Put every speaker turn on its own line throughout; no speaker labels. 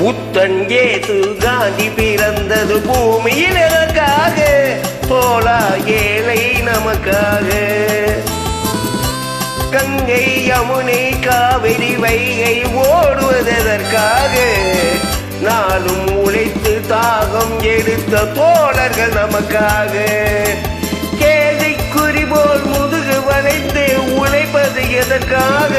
புத்தன் ஏசு காந்தி பிறந்தது பூமியில் எதற்காக? தோழா ஏழை நமக்காக. கங்கை யமுனை காவிரி வைகை ஓடுவதற்காக. நாளும் உழைத்து தாகம் எடுத்த தோழர்கள் நமக்காக. கேதை குறிபோல் முதுகு வளைந்து உழைப்பது எதற்காக?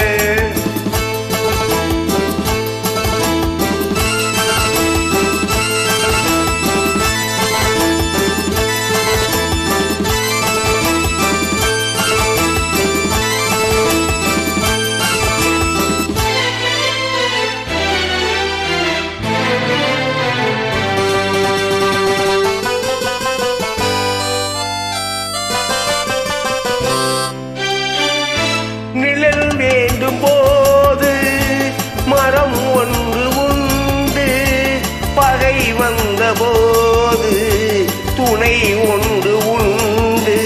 வந்தபோது துணை ஒன்று உண்டு.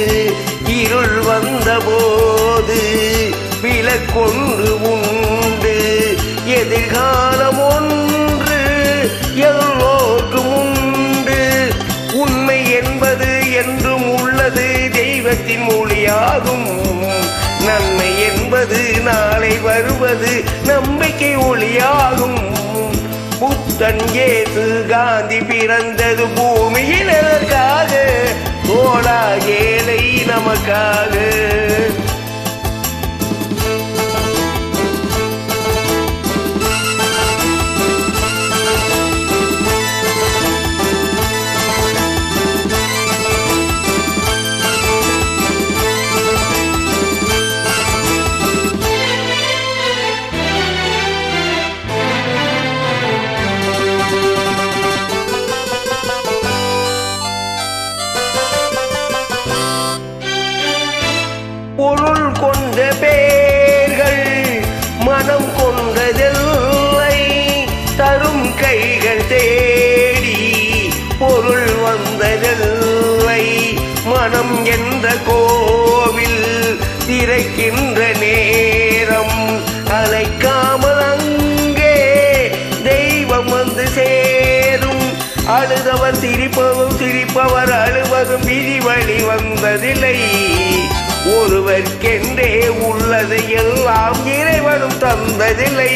இருள் வந்தபோது விலக்கொன்று உண்டு. எதிர்காலம் ஒன்று எல்லோர்க்கும் உண்டு. உண்மை என்பது என்றும் உள்ளது தெய்வத்தின் மொழியாகும். நன்மை என்பது நாளை வருவது நம்பிக்கை ஒளியாகும். புத்தன் ஏசு காந்தி பிறந்தது பூமியினருக்காக கோலா ஏழை நமக்காக. கொண்ட பேர்கள் மனம் கொண்டதில்லை. தரும் கைகள் தேடி பொருள் வந்ததில்லை. மனம் என்ற கோவில் திரைக்கின்ற நேரம் அழைக்காமல் அங்கே தெய்வம் வந்து சேரும். அழுதவர் சிரிப்பதும் சிரிப்பவர் அழுவதும் விதி வழி வந்ததில்லை. ஒருவர்க்கென்றே உள்ளது எல்லாம் இறைவனும் தந்ததில்லை.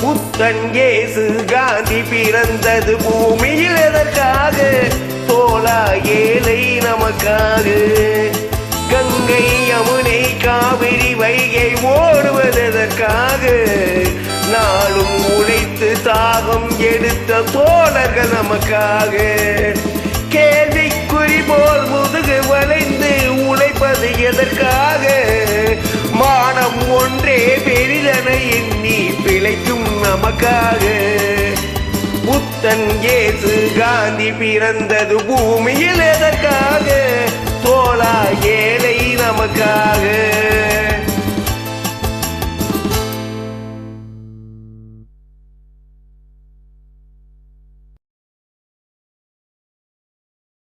புத்தன் இயேசு காந்தி பிறந்தது பூமியில் எதற்காக? தோலா ஏழை நமக்காக. கங்கை யமுனை காவிரி வைகை ஓடுவதற்காக நாளும் உழைத்து தாகம் எடுத்த தோழர்கள் நமக்காக. கேள்வி நிலைக்கும் நமக்காக. புத்தன் ஏசு காந்தி பிறந்தது பூமியில் எதற்கு?